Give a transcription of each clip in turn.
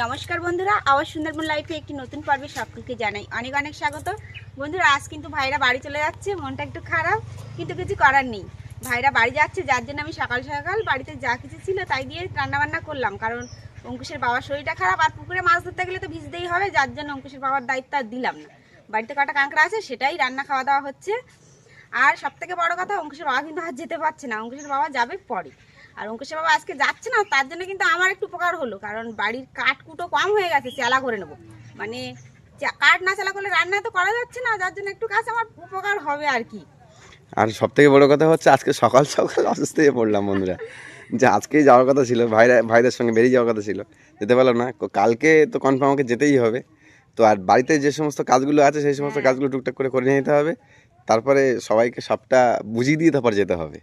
নমস্কার বন্ধুরা আবার সুন্দরবন লাইফে একটি নতুন পর্বে সকলকে জানাই অনেক অনেক স্বাগত। বন্ধুরা, আজ কিন্তু ভাইরা বাড়ি চলে যাচ্ছে, মনটা একটু খারাপ, কিন্তু কিছু করার নেই। ভাইরা বাড়ি যাচ্ছে, যার জন্য আমি সকাল সকাল বাড়িতে যা কিছু ছিল তাই দিয়ে রান্নাবান্না করলাম, কারণ অঙ্কুশের বাবার শরীরটা খারাপ আর পুকুরে মাছ ধরতে গেলে তো ভিজতেই হবে, যার জন্য অঙ্কুশের বাবার দায়িত্ব আর দিলাম না। বাড়িতে কটা কাঁকড়া আছে, সেটাই রান্না খাওয়া দাওয়া হচ্ছে। আর সব থেকে বড় কথা, অঙ্কুশের বাবা কিন্তু আর যেতে পারছে না, অঙ্কুশের বাবা যাবে পরে। আর অঙ্কুশের বাবা আজকে যাচ্ছে না তার জন্য কিন্তু আমার একটু উপকার হলো কারণ বাড়ির কাঠ কুটো কম হয়ে গেছে চেলা করে নেব। মানে কাঠ না চালা করলে রান্না তো করা যাচ্ছে না যার জন্য একটু কাজ আমার উপকার হবে আর কি। আর সব থেকে বড় কথা হচ্ছে আজকে সকাল সকাল অসুস্থ হয়ে পড়লাম বন্ধুরা। যে আজকেই যাওয়ার কথা ছিল ভাইরা ভাইদের সঙ্গে বেরিয়ে যাওয়ার কথা ছিল যেতে পারলাম না। কালকে তো কনফার্ম আমাকে যেতেই হবে। তো আর বাড়িতে যে সমস্ত কাজগুলো আছে সেই সমস্ত কাজগুলো টুকটাক করে করে নিয়ে নিতে হবে। তারপরে সবাইকে সবটা বুঝিয়ে দিয়ে তারপর যেতে হবে।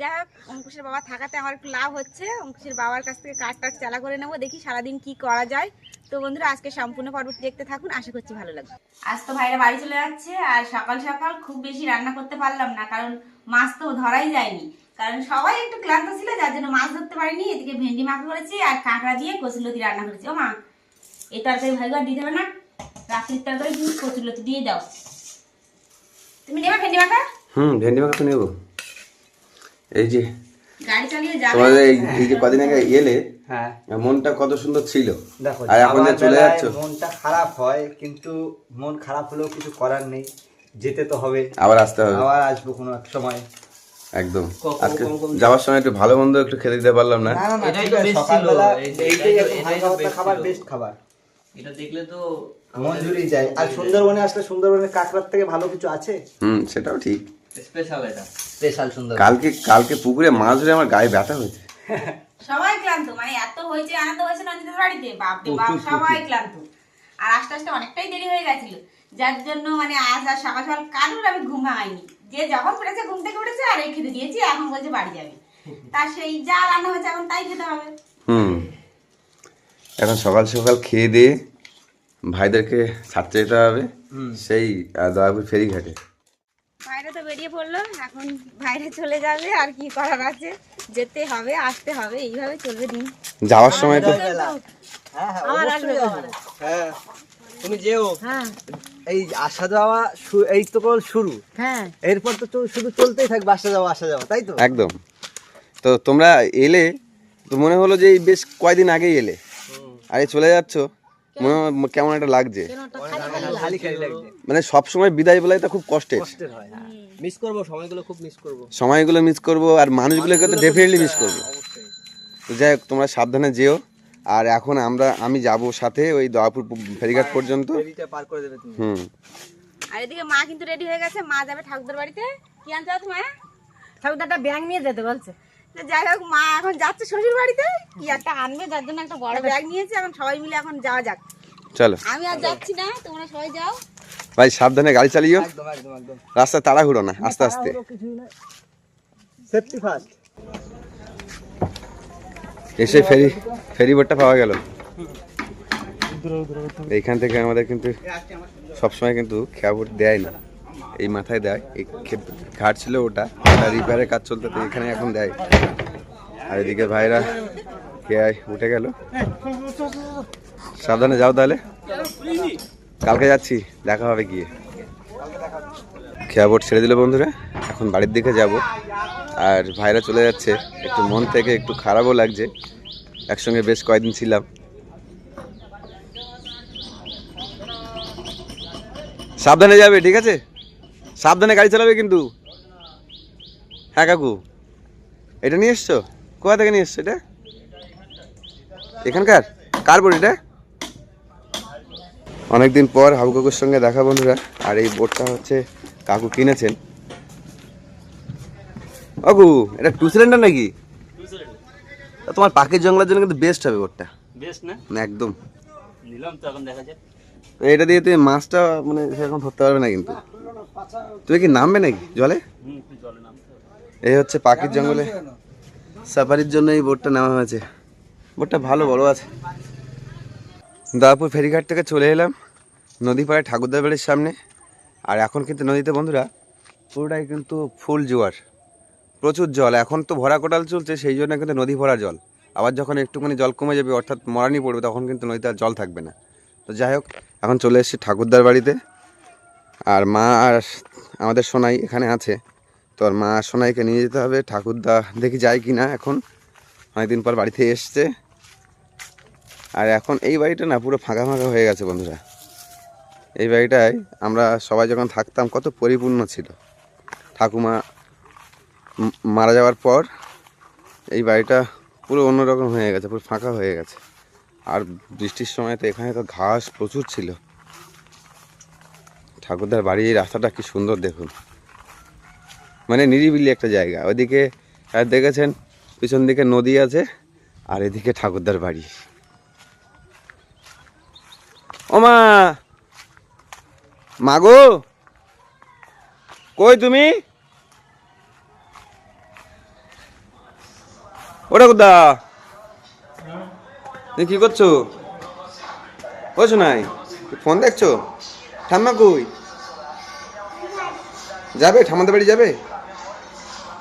যাই হোক, অঙ্কুশের বাবা থাকাতে আমার একটু লাভ হচ্ছে। অঙ্কুশের বাবার কাছ থেকে কাজ টাট চালা করে নেব, দেখি সারাদিন কি করা যায়। তো বন্ধুরা, আজকে সম্পূর্ণ পর্বটি দেখতে থাকুন, আশা করছি ভালো লাগবে। আজ তো ভাইরা বাড়ি চলে যাচ্ছে, আর সকাল সকাল খুব বেশি রান্না করতে পারলাম না, কারণ মাছ তো ধরাই যায়নি। কারণ সবাই একটু ক্লান্ত ছিল, যার জন্য মাছ ধরতে পারিনি, এদিকে ভেন্ডি মাখা করেছি আর কাঁকড়া দিয়ে কচুলতি রান্না করেছি। ও মা, এই তরকারি ভাই ঘর দিতে হবে না? রাত্রির তরকারি তুমি কচুলতি দিয়ে দাও। তুমি নেবে ভেন্ডি মাখা? হুম, ভেন্ডি মাখা তো নেব। এই যে গাড়ি চালিয়ে যাবে। তোমাদের এই এই যে কদিন আগে এলে হ্যাঁ। মনটা কত সুন্দর ছিল। আর এখন যাওয়ার চলে যাচ্ছ। মনটা খারাপ হয় কিন্তু মন খারাপ হলেও কিছু করার নেই। যেতে তো হবে। আবার আসতে হবে। আবার আসব কোনো এক সময়। একদম। আজকে কখন- কখন- যাওয়ার সময় একটু ভালো মন্দ একটু খেতে দিতে পারলাম না। সকালবেলা খাবার। বেস্ট খাবার। এটা দেখলে তো মন জুড়িয়ে যায়। আর সুন্দরবনে আসলে সুন্দরবনের কাঁকড়ার থেকে ভালো কিছু আছে? হুম সেটাও ঠিক। স্পেশাল এটা। স্পেশাল সুন্দর। কালকে কালকে পুকুরে মাছ ধরে আমার গায়ে ব্যথা হয়েছে। সবাই ক্লান্ত মানে এত হয়েছে আনন্দ হয়েছে নন্দিতার বাড়িতে। বাপ রে বাপ সবাই ক্লান্ত। আর আস্তে আস্তে অনেকটাই দেরি হয়ে গেছিল। যার জন্য মানে আজ আর সকাল সকাল কারোর আমি ঘুম ভাঙাইনি। যে যখন উঠেছে ঘুম থেকে উঠেছে আর এই খেতে দিয়েছি এখন বলছে বাড়ি যাবে। তার সেই যা রান্না হয়েছে এখন তাই খেতে হবে। হুম। এখন সকাল সকাল খেয়ে দিয়ে ভাইদেরকে ছাড়তে যেতে হবে। সেই দয়াপুর ফেরিঘাটে। তো বেরিয়ে পড়ল। এখন বাইরে চলে যাবে আর কি করার আছে? যেতে হবে আসতে হবে এইভাবে চলবে দিন। যাওয়ার সময় তো হ্যাঁ হ্যাঁ আমার আসবে হ্যাঁ তুমি যেও। হ্যাঁ। এই আসা যাওয়া এই তো কেবল শুরু। হ্যাঁ। এরপর তো শুধু চলতেই থাকবে আসা যাওয়া আসা যাওয়া তাই তো? একদম। তো তোমরা এলে তো মনে হলো যে বেশ কয়দিন আগেই এলে। আর চলে যাচ্ছ মনে কেমন একটা লাগছে। খালি খালি লাগছে। মানে সবসময় বিদায় বেলায় তো খুব কষ্টের। কষ্টের হয় মিস করব সময়গুলো খুব মিস করব। সময়গুলো মিস করব আর মানুষগুলোকে তো ডেফিনেটলি মিস করব। তো যাই হোক তোমরা সাবধানে যেও। আর এখন আমরা আমি যাব সাথে ওই দয়াপুর ফেরিঘাট পর্যন্ত। পার করে দেবে তুমি। হুম। আর এদিকে মা কিন্তু রেডি হয়ে গেছে মা যাবে ঠাকুরদার বাড়িতে। কি আনতে যাও তোমার? ঠাকুরদারটা ব্যাগ নিয়ে যেতে বলছে। যাই হোক মা এখন যাচ্ছে শ্বশুর বাড়িতে কি একটা আনবে যার জন্য একটা বড় ব্যাগ নিয়েছে। এখন সবাই মিলে এখন যাওয়া যাক। চলো। আমি আর যাচ্ছি না তোমরা সবাই যাও। ভাই সাবধানে গাড়ি চালিও। একদম একদম একদম। রাস্তা তাড়াহুড়ো না আস্তে আস্তে। সেফটি ফার্স্ট এসে ফেরি ফেরি বোটটা পাওয়া গেল। এইখান থেকে আমাদের কিন্তু সবসময় কিন্তু খেয়া বোট দেয় না। এই মাথায় দেয় এই ঘাট ছিল ওটা ওটা রিপেয়ারের কাজ চলতে তো এখানে এখন দেয়। আর এদিকে ভাইরা খেয়ায় উঠে গেল। সাবধানে যাও তাহলে। কালকে যাচ্ছি, দেখা হবে গিয়ে। খেয়া বোট ছেড়ে দিল বন্ধুরা, এখন বাড়ির দিকে যাব। আর ভাইরা চলে যাচ্ছে, একটু মন থেকে একটু খারাপও লাগছে, একসঙ্গে বেশ কয়েকদিন ছিলাম। সাবধানে যাবে, ঠিক আছে? সাবধানে গাড়ি চালাবে কিন্তু। হ্যাঁ কাকু, এটা নিয়ে এসছো? কোথা থেকে নিয়ে এসছো এটা? এখানকার? কার বোট এটা? অনেকদিন পর হাবু কাকুর সঙ্গে দেখা বন্ধুরা। আর এই বোটটা হচ্ছে কাকু কিনেছেন। অগু এটা টু সিলিন্ডার নাকি? তোমার পাখির জঙ্গলের জন্য কিন্তু বেস্ট হবে বোটটা। বেশ না? একদম। নিলাম তো এখন দেখা যাক। এটা দিয়ে তুমি মাছটা মানে সেরকম ধরতে পারবে না কিন্তু। তুমি কি নামবে নাকি জলে? এই হচ্ছে পাখির জঙ্গলে। সাফারির জন্য এই বোটটা নেওয়া হয়েছে। বোটটা ভালো বড় আছে। দাপুর ফেরিঘাট থেকে চলে এলাম নদী পাড়ে ঠাকুরদার বাড়ির সামনে। আর এখন কিন্তু নদীতে বন্ধুরা পুরোটাই কিন্তু ফুল জোয়ার, প্রচুর জল। এখন তো ভরা কোটাল চলছে, সেই জন্য কিন্তু নদী ভরা জল। আবার যখন একটুখানি জল কমে যাবে, অর্থাৎ মরানি পড়বে, তখন কিন্তু নদীতে আর জল থাকবে না। তো যাই হোক, এখন চলে এসেছি ঠাকুরদার বাড়িতে। আর মা আর আমাদের সোনাই এখানে আছে। তো আর মা সোনাইকে নিয়ে যেতে হবে। ঠাকুরদা দেখি যায় কি না এখন। অনেকদিন পর বাড়িতে এসছে। আর এখন এই বাড়িটা না পুরো ফাঁকা ফাঁকা হয়ে গেছে বন্ধুরা। এই বাড়িটায় আমরা সবাই যখন থাকতাম, কত পরিপূর্ণ ছিল। ঠাকুমা মারা যাওয়ার পর এই বাড়িটা পুরো অন্যরকম হয়ে গেছে, পুরো ফাঁকা হয়ে গেছে। আর বৃষ্টির সময় তো এখানে তো ঘাস প্রচুর ছিল। ঠাকুরদার বাড়ির এই রাস্তাটা কি সুন্দর দেখুন। মানে নিরিবিলি একটা জায়গা। ওইদিকে দেখেছেন, পিছন দিকে নদী আছে, আর এদিকে ঠাকুরদার বাড়ি। ও মা মাগো, কই তুমি? ওটা কোথা? তুমি কি করছ? ও শোনাই ফোন দেখছ? ঠাম্মা কই? যাবে? ঠাম্মাদের বাড়ি যাবে?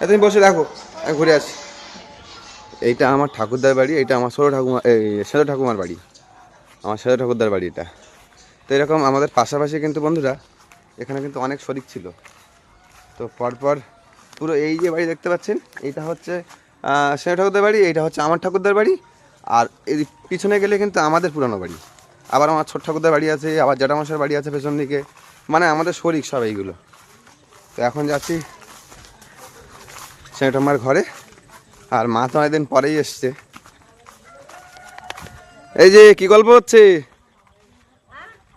তুমি বসে রাখো আমি ঘুরে আসি। এইটা আমার ঠাকুরদার বাড়ি, এইটা আমার ষোলো ঠাকুমা, এই সেদো ঠাকুমার বাড়ি। আমার সেদো ঠাকুরদার বাড়ি এটা। তো এরকম আমাদের পাশাপাশি কিন্তু বন্ধুরা, এখানে কিন্তু অনেক শরিক ছিল। তো পরপর পুরো এই যে বাড়ি দেখতে পাচ্ছেন, এইটা হচ্ছে সেদো ঠাকুরদার বাড়ি, এইটা হচ্ছে আমার ঠাকুরদার বাড়ি, আর এই পিছনে গেলে কিন্তু আমাদের পুরানো বাড়ি। আবার আমার ছোট ঠাকুরদার বাড়ি আছে, আবার জ্যাঠামশার বাড়ি আছে পেছন দিকে মানে আমাদের শরিক সব এইগুলো। তো এখন যাচ্ছি সেটামার ঘরে, আর মা তো অনেকদিন পরেই এসছে। এই যে, কি গল্প হচ্ছে?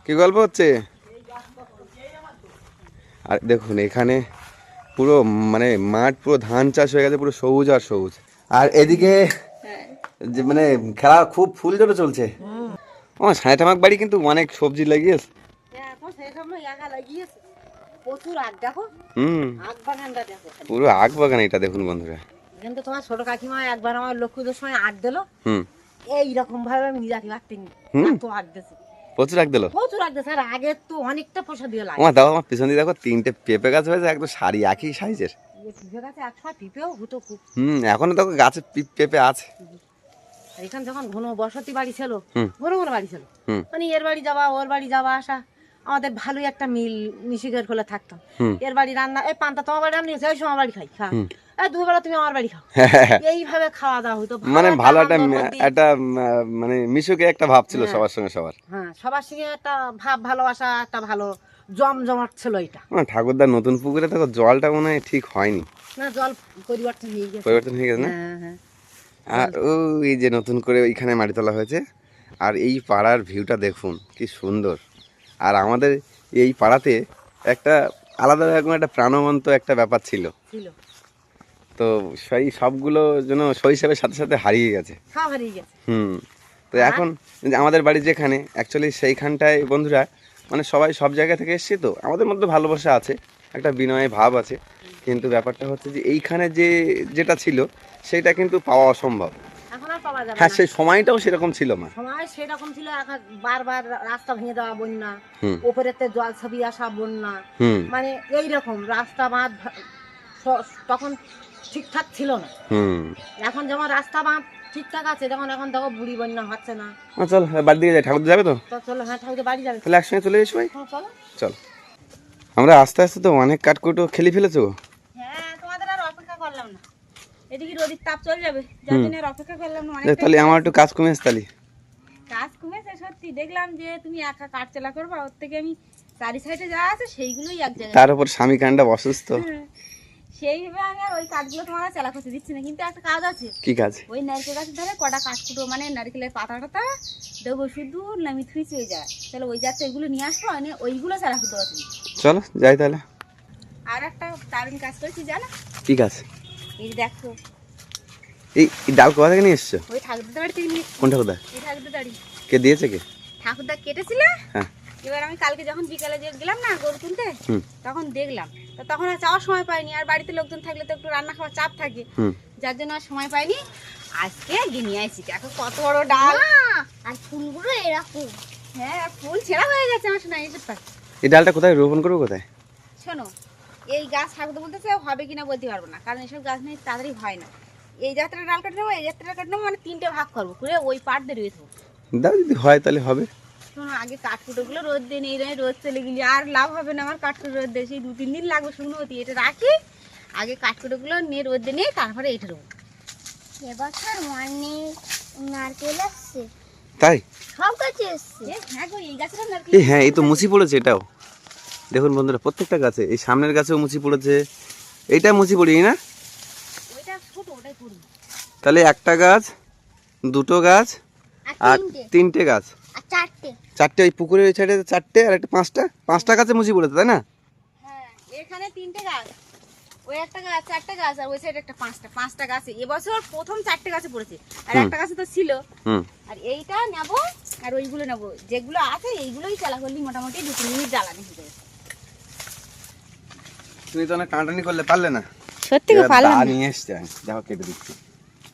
কি গল্প হচ্ছে? আর দেখুন এখানে পুরো মানে মাঠ পুরো ধান চাষ হয়ে গেছে পুরো সবুজ আর সবুজ। আর এদিকে যে মানে খেলা খুব ফুল জোরে চলছে। ও সাঁড়ে ঠামাক বাড়ি কিন্তু অনেক সবজি লাগিয়েছে। দেখো। পুরো আগ বাগান এটা দেখুন বন্ধুরা। কিন্তু তোমার ছোট কাকিমা একবার আমার সময় আগ দিল। এইরকম ভাবে আমি। এত আগ প্রচুর দিল। প্রচুর দিছে আর আগে তো অনেকটা পয়সা দিয়ে লাগে। আমার দাও আমার পিছন দিয়ে দেখো তিনটে পেঁপে গাছ হয়েছে একদম সারি একই সাইজের। গাছে হতো খুব। হুম এখনও দেখো গাছে পেঁপে আছে। এখানে যখন ঘন বসতি বাড়ি ছিল। ঘন ঘন বাড়ি ছিল। মানে এর বাড়ি যাওয়া ওর বাড়ি যাওয়া আসা আমাদের ভালোই একটা মিল মিশিগের খোলা থাকতাম এর বাড়ি রান্না এই পান্তা তোমার বাড়ি রান্না ওই সময় বাড়ি খাই। খা। এই দুবেলা তুমি আমার বাড়ি খাও। এইভাবে খাওয়া দাওয়া হতো। মানে ভালো একটা। একটা মানে মিশুকে একটা ভাব ছিল সবার সঙ্গে সবার। হ্যাঁ সবার সঙ্গে একটা ভাব ভালোবাসা একটা ভালো জমজমাট ছিল এটা। ঠাকুরদার নতুন পুকুরে দেখো জলটা মনে হয় ঠিক হয়নি। না জল পরিবর্তন হয়ে গেছে। পরিবর্তন হয়ে গেছে না? হ্যাঁ হ্যাঁ। আর ওই যে নতুন করে ওইখানে মাটি তোলা হয়েছে আর এই পাড়ার ভিউটা দেখুন কি সুন্দর। আর আমাদের এই পাড়াতে একটা আলাদা রকম একটা প্রাণবন্ত একটা ব্যাপার ছিল। তো সেই সবগুলো যেন শৈশবের সাথে সাথে হারিয়ে গেছে। সব হারিয়ে গেছে। হুম। তো এখন আমাদের বাড়ি যেখানে অ্যাকচুয়ালি সেইখানটায় বন্ধুরা মানে সবাই সব জায়গা থেকে এসছে তো আমাদের মধ্যে ভালোবাসা আছে একটা বিনয় ভাব আছে। কিন্তু ব্যাপারটা হচ্ছে যে এইখানে যে যেটা ছিল সেটা কিন্তু পাওয়া অসম্ভব। হ্যাঁ সেই সময়টাও সেরকম ছিল মা সময় সেরকম ছিল এখন বারবার রাস্তা ভেঙে দেওয়া বন্যা। ওপরেতে জল ছবি আসা বন্যা। মানে এই রকম রাস্তা বাঁধ তখন ঠিকঠাক ছিল না। হুম। এখন যেমন রাস্তা বাঁধ ঠিকঠাক আছে যেমন এখন দেখো বুড়ি বন্যা হচ্ছে না। আ, চল বাড়ি দিকে যাই। ঠাকুর যাবে তো? তো চলো হ্যাঁ ঠাকুর বাড়ি যাবে। তাহলে একসঙ্গে চলে এসো ভাই। হ্যাঁ, চলো। চল। আমরা আস্তে আস্তে তো অনেক কাঠকুটো খেলে ফেলেছো হ্যাঁ তোমাদের আর অপেক্ষা করলাম না। এদিকে রোদির তাপ চলে যাবে যার জন্য আর অপেক্ষা করলাম না দেখ, অনেকটা। তাহলে আমার একটু কাজ কমে তাহলে। কাজ কমেছে সত্যি। দেখলাম যে তুমি একা কাঠ চালা করবা ওর থেকে আমি চারি সাইডে যা আছে সেইগুলোই এক জায়গায়। তার উপর স্বামী কাণ্ডা অসুস্থ। হ্যাঁ। সেইভাবে আমি আর ওই কাঠগুলো তোমার চালা করতে দিচ্ছি না। কিন্তু একটা কাজ আছে। কি কাজ? ওই নারকেল গাছের ধারে কটা কাঠকুটো মানে নারকেলের পাতা টাতা দেবো শুধু নামি থুই চলে যায়। তাহলে ওই যাচ্ছে ওইগুলো নিয়ে আসব এনে ওইগুলো চালা করতে পারছি চলো যাই তাহলে। আর একটা দারুণ কাজ করেছি জানো? কি কাজ? এই দেখো। এই ডাল কোথা থেকে নিয়ে এসছো? ওই ঠাকুরদার বাড়ি থেকে কোনটা কোথায় এই ঠাকুরদার বাড়ি। কে দিয়েছে কে? ঠাকুরদা কেটেছিল? হ্যাঁ। এবার আমি কালকে যখন বিকালে যে গেলাম না গরু তুলতে তখন দেখলাম। তো তখন আর যাওয়ার সময় পাইনি আর বাড়িতে লোকজন থাকলে তো একটু রান্না খাওয়ার চাপ থাকে। যার জন্য আর সময় পাইনি। আজকে গিয়ে নিয়ে আসছি দেখো কত বড় ডাল। আর ফুলগুলো এরকম। হ্যাঁ আর ফুল ছেঁড়া হয়ে গেছে আমার শোনা এসব এই ডালটা কোথায়? রোপণ করব কোথায়? শোনো এই গাছ ঠাকুরদা বলতেছে হবে কিনা বলতে পারব না কারণ এসব গাছ নিয়ে তাড়াতাড়ি হয় না। এই যাত্রা ডাল কাটে নেব এই যাত্রা কাটে নেব মানে তিনটে ভাগ করব করে ওই পাট দিয়ে রয়েছে দাও যদি হয় তাহলে হবে। শোনো আগে কাঠকুটোগুলো রোদ দিয়ে নেই রে রোদ চলে গেলি আর লাভ হবে না আমার কাঠকুটো রোদ দিয়ে সেই দু তিন দিন লাগবে শুকনো হতে এটা রাখি আগে কাঠকুটোগুলো নিয়ে রোদ দিয়ে নিয়ে তারপরে এটা রোদ। এবছর অনেক নারকেল আসছে। তাই? সব গাছে এসছে। হ্যাঁ গো এই গাছটা নারকেল এই হ্যাঁ এই তো মুচি পড়েছে এটাও। দেখুন বন্ধুরা প্রত্যেকটা গাছে এই সামনের গাছেও মুচি পড়েছে। এইটা মুচি পড়ি না? তাহলে একটা গাছ দুটো গাছ আর আর তিনটে। তিনটে গাছ। আর চারটে। চারটে ওই পুকুরের ওই সাইডে চারটে আর একটা পাঁচটা। পাঁচটা গাছে মুচি পড়েছে তাই না? হ্যাঁ এখানে তিনটে গাছ। ওই একটা গাছ চারটে গাছ আর ওই সাইডে একটা পাঁচটা পাঁচটা গাছে। এবছর প্রথম চারটে গাছে পড়েছে। আর একটা গাছে তো ছিল। আর এইটা নেব আর ওইগুলো নেব। যেগুলো আছে এইগুলোই চালা করলি মোটামুটি দু তিন মিনিট জ্বালানি হয়ে যাবে। তুমি তো অনেক টানাটানি করলে পারলে না। সত্যি এবার দা নিয়ে এসছে। দেখো কেটে দিচ্ছি।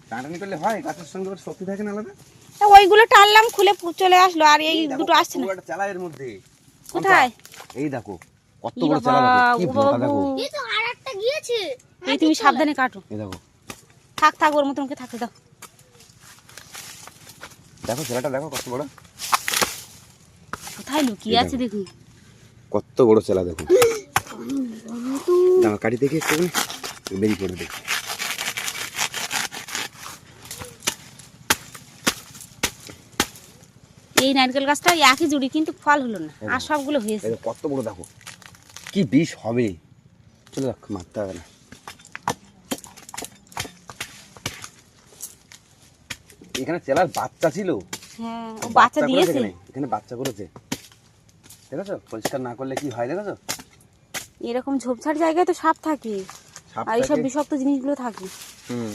টানাটানি করলে হয় গাছের সঙ্গে ওর শক্তি থাকে না আলাদা? ওইগুলো টানলাম খুলে চলে আসলো আর এই দুটো আসছে না। কত বড় চালা এর মধ্যে। কোথায়? এই দেখো কত বড় চালা কি বোকা দেখো। এই তো আর একটা গিয়েছে। এই তুমি সাবধানে কাটো। এই দেখো। থাক থাক ওর মতন করে থাকতে দাও। দেখো ছেলেটা দেখো কত বড়। কোথায় লুকিয়ে আছে দেখুন কত বড় চেলা দেখো। দাও কাটি দেখে একটু বেরিয়ে পড়বে দেখো। এই নারকেল গাছটা একই জুড়ি কিন্তু ফল হলো না। আর সবগুলো হয়েছে। কত বড় দেখো। কি বিষ হবে। চলে দেখো মারতে হবে না। এখানে চেলার বাচ্চা ছিল। হ্যাঁ ও বাচ্চা দিয়েছে। এখানে। বাচ্চা করেছে। দেখেছ? পরিষ্কার না করলে কি হয় দেখেছ? এরকম ঝোপঝাড় জায়গায় তো সাপ থাকে। আর এইসব। বিষাক্ত জিনিসগুলো থাকে। হুম।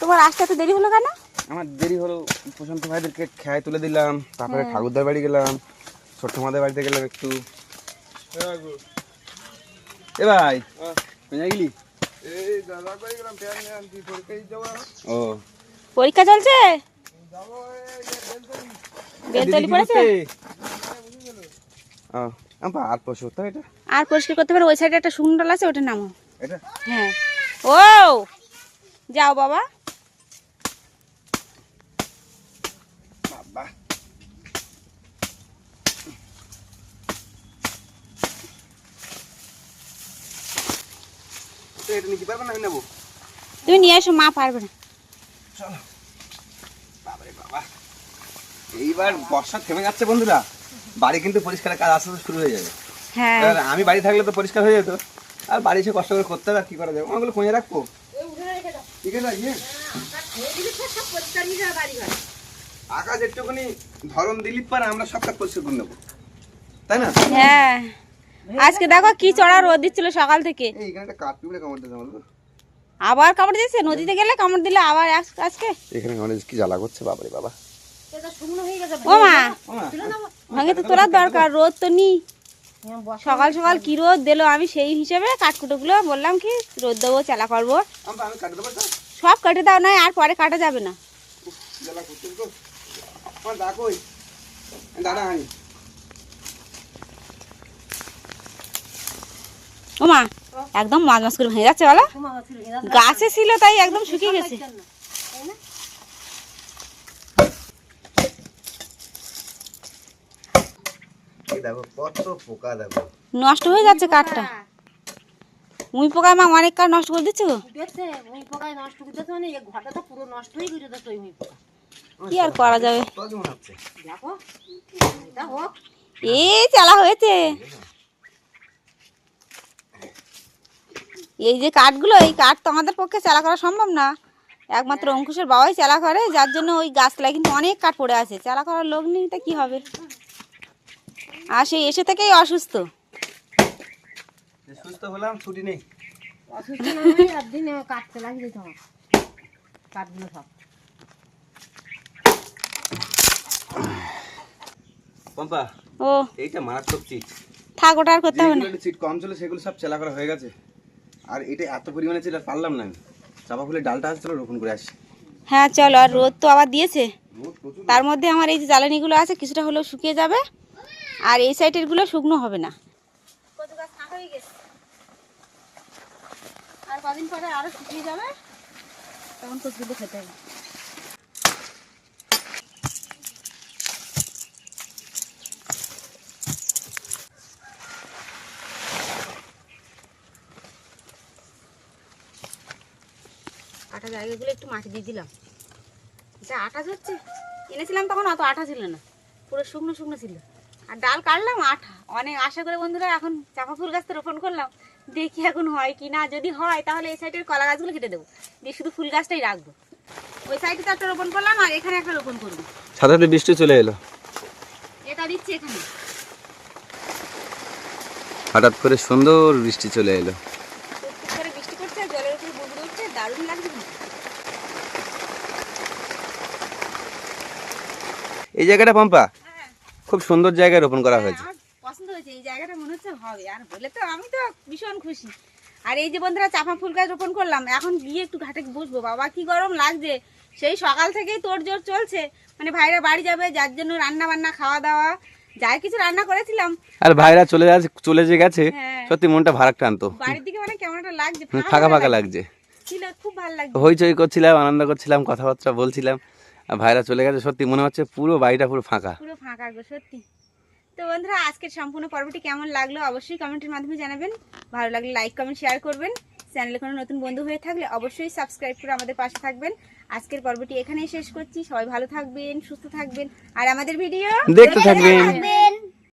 তোমার আসতে এত দেরি হলো কেন? আমার দেরি হলো প্রশান্ত ভাইদেরকে খেয়ায় তুলে দিলাম তারপরে হ্যাঁ। ঠাকুরদার বাড়ি গেলাম ছোট্ট মাদের বাড়িতে গেলাম একটু। এ ভাই গেলি? ও। পরীক্ষা চলছে? ও আর পশু তো এটা? আর পরিষ্কার করতে পারো ওই সাইডে একটা সুন্দর আছে ওটা নামো এটা? হ্যাঁ। ও! যাও বাবা। তো এটা নিতে পারবে না আমি নেব? তুমি নিয়ে এসো মা পারবে না। বাবারে বাবা। এইবার বর্ষা থেমে যাচ্ছে বন্ধুরা। বাড়ি কিন্তু পরিষ্কারের কাজ আস্তে আস্তে শুরু হয়ে যাবে। হ্যাঁ। এবার আমি বাড়ি থাকলে তো পরিষ্কার হয়ে যেত। আর বাড়ি এসে কষ্ট করে করতে হবে আর কি করা যাবে? ওগুলো খুঁজে রাখব। ঠিক আছে ইয়ে। আকাশ একটুখানি ধরন দিলীপ পারে আমরা সব কাজ পরিষ্কার করে নেব। তাই না? হ্যাঁ। আজকে দেখো কি চড়া রোদ দিচ্ছিল সকাল থেকে। এই একটা কাঠ পিঁপড়ে কামড় দিতে আমার আবার কামড় দিয়েছে? নদীতে গেলে কামড় দিলে আবার আজ- আজকে? এখানে অনেক কি জ্বালা করছে বাবারে বাবা। ও মা। ভাঙে তো তোলার দরকার রোদ তো নি সকাল সকাল কি রোদ দিলো আমি সেই হিসেবে কাঠকুটোগুলো বললাম কি রোদ দেবো চালা করব। আমি কাটে দাও না আর পরে কাটা যাবে না। তো দাদা আনি। ও একদম মাছ মাছ করে ভেঙে যাচ্ছে বলো। গাছে ছিল তাই একদম শুকিয়ে গেছে। নষ্ট হয়ে যাচ্ছে কাঠটা। উই পোকা মা অনেক কাঠ নষ্ট করে দিচ্ছে গো। পোকায় নষ্ট করতেছে মানে এই ঘরটা পুরো নষ্ট হয়ে গেছে পোকা কি আর করা যাবে? তো কেমন হচ্ছে দেখো এটা হোক এই চালা হয়েছে। এই যে কাঠগুলো এই কাঠ তো আমাদের পক্ষে চালা করা সম্ভব না। একমাত্র অঙ্কুশের বাবাই চালা করে যার জন্য ওই গাছতলায় কিন্তু অনেক কাঠ পড়ে আছে। চালা করার লোক নেই তা কি হবে? আর সেই এসে থেকেই অসুস্থ। সুস্থ হলাম ছুটি নেই। অসুস্থ না একদিন কাটতে লাগিয়ে তোমার কাঠগুলো সব। পম্পা ও। এইটা মারাত্মক চিট থাক ওটা আর করতে হবে না। চিট কম ছিল সেগুলো সব চেলা করা হয়ে গেছে। আর এটা এত পরিমাণে ছিল আর পারলাম না আমি। চাপা ফুলের ডালটা আসছিল রোপণ করে আসি। হ্যাঁ চলো আর রোদ তো আবার দিয়েছে। তার মধ্যে আমার এই যে জ্বালানিগুলো আছে কিছুটা হলেও শুকিয়ে যাবে। আর এই সাইডেরগুলো শুকনো হবে না। আর কদিন পরে আরও শুকিয়ে যাবে তখন কচুগুলো খেতে হবে। আটা জায়গাগুলো একটু মাটি দিয়ে দিলাম। যা আটা হচ্ছে এনেছিলাম তখন অত আটা ছিল না। পুরো শুকনো শুকনো ছিল। আর ডাল কাটলাম আঠা। অনেক আশা করে বন্ধুরা এখন চাপা ফুল গাছটা রোপণ করলাম। দেখি এখন হয় কি না। যদি হয় তাহলে এই সাইডের কলা গাছগুলো কেটে দেবো। দিয়ে শুধু ফুল গাছটাই রাখব। ওই সাইডে তো একটা রোপণ করলাম আর এখানে একটা রোপণ করব। সাথে সাথে বৃষ্টি চলে এলো। এটা দিচ্ছি এখানে। হঠাৎ করে সুন্দর বৃষ্টি চলে এলো টুকটুক করে বৃষ্টি করছে আর জলের উপরে বুড়বুড় উঠছে দারুণ লাগছে কিন্তু। এই জায়গাটা পাম্পা? হ্যাঁ খুব সুন্দর জায়গায় রোপণ করা হয়েছে। পছন্দ হয়েছে এই জায়গাটা মনে হচ্ছে হবে। আর বলে তো আমি তো ভীষণ খুশি। আর এই যে বন্ধুরা চাপা ফুল গাছ রোপণ করলাম। এখন গিয়ে একটু ঘাটে বসবো। বাবা কি গরম লাগছে। সেই সকাল থেকেই তোর জোর চলছে। মানে ভাইরা বাড়ি যাবে যার জন্য রান্না বান্না খাওয়া দাওয়া যাই কিছু রান্না করেছিলাম। আর ভাইরা চলে যাচ্ছে চলে যে গেছে হ্যাঁ। সত্যি মনটা ভারাক্রান্ত। বাড়ির দিকে মানে কেমন একটা লাগছে ফাঁকা ফাঁকা লাগছে। ছিল খুব ভালো লাগছে। হইচই করছিলাম আনন্দ করছিলাম কথাবার্তা বলছিলাম। ভাইরা চলে গেছে সত্যি মনে হচ্ছে পুরো বাড়িটা পুরো ফাঁকা। পুরো ফাঁকা গো সত্যি। তো বন্ধুরা আজকের সম্পূর্ণ পর্বটি কেমন লাগল অবশ্যই কমেন্টের মাধ্যমে জানাবেন। ভালো লাগলে লাইক কমেন্ট শেয়ার করবেন। চ্যানেলে কোনো নতুন বন্ধু হয়ে থাকলে অবশ্যই সাবস্ক্রাইব করে আমাদের পাশে থাকবেন। আজকের পর্বটি এখানেই শেষ করছি। সবাই ভালো থাকবেন সুস্থ থাকবেন। আর আমাদের ভিডিও দেখতে থাকবেন। থাকবেন।